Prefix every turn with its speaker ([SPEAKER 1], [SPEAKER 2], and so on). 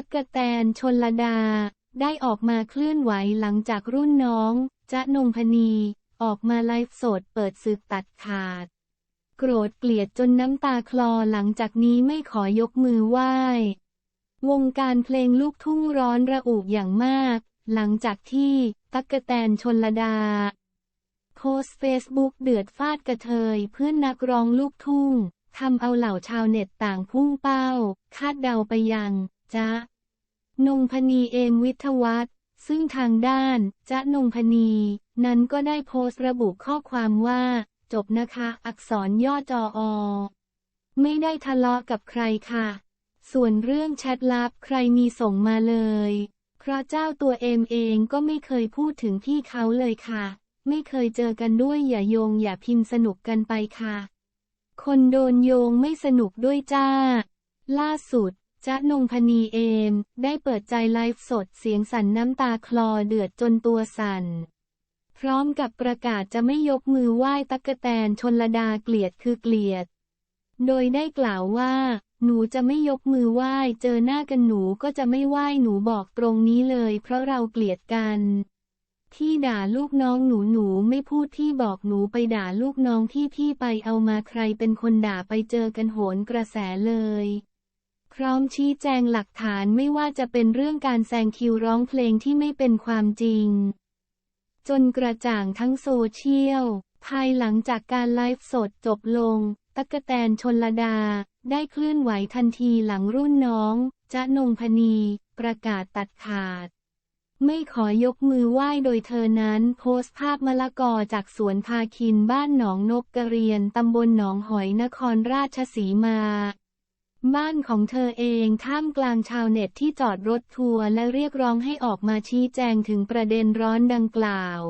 [SPEAKER 1] ตั๊กกะแตนชนลดา ได้ออกมาเคลื่อนไหวหลังจากรุ่นน้องจ๊ะนงพนี ออกมาไลฟ์สดเปิดศึกตัดขาด โกรธเกลียดจนน้ำตาคลอหลังจากนี้ไม่ขอยกมือไหว้ วงการเพลงลูกทุ่งร้อนระอุอย่างมาก หลังจากที่ตั๊กกะแตนชนลดา โพสเฟซบุ๊กเดือดฟาดกระเทยเพื่อนนักร้องลูกทุ่งทำเอาเหล่าชาวเน็ตต่างพุ่งเป้า คาดเดาไปยัง จ๊ะ นงพนีเอมวิทวัฒน์ซึ่งทางด้านจ๊ะนงพนี นั้นก็ได้โพสต์ระบุข้อความว่า จบนะคะ อักษรย่อจออ ไม่ได้ทะเลาะกับใครค่ะ ส่วนเรื่องแชทลับใครมีส่งมาเลยเพราะเจ้าตัวเอมเองก็ไม่เคยพูดถึงพี่เขาเลยค่ะ ไม่เคยเจอกันด้วยอย่าโยงอย่าพิมพ์สนุกกันไปค่ะ คนโดนโยงไม่สนุกด้วยจ้า ล่าสุด จ๊ะนงพนีเอม ได้เปิดใจไลฟ์สดเสียงสั่นน้ำตาคลอเดือดจนตัวสั่น พร้อมกับประกาศจะไม่ยกมือไหว้ตั๊กกะแตนชนลดาเกลียดคือเกลียด โดยได้กล่าวว่า หนูจะไม่ยกมือไหว้เจอหน้ากันหนูก็จะไม่ไหว้หนูบอกตรงนี้เลย เพราะเราเกลียดกัน ที่ด่าลูกน้องหนูหนูไม่พูดที่บอกหนูไปด่าลูกน้องที่พี่ไปเอามาใครเป็นคนด่าไปเจอกันโหนกระแสเลย ร้อมชี้แจงหลักฐานไม่ว่าจะเป็นเรื่องการแซงคิวร้องเพลงที่ไม่เป็นความจริง จนกระจ่างทั้งโซเชียล ภายหลังจากการไลฟ์สดจบลงตักะแตนชนลดา ได้เคลื่อนไหวทันทีหลังรุ่นน้องจะนงพนี ประกาศตัดขาด ไม่ขอยกมือไหว้โดยเธอนั้นโพสต์ภาพมะละกอจากสวนพาคินบ้านหนองนกกระเรียนตำบลหนองหอยนครราชสีมา บ้านของเธอเองท่ามกลางชาวเน็ตที่จอดรถทัวร์และเรียกร้องให้ออกมาชี้แจงถึงประเด็นร้อนดังกล่าว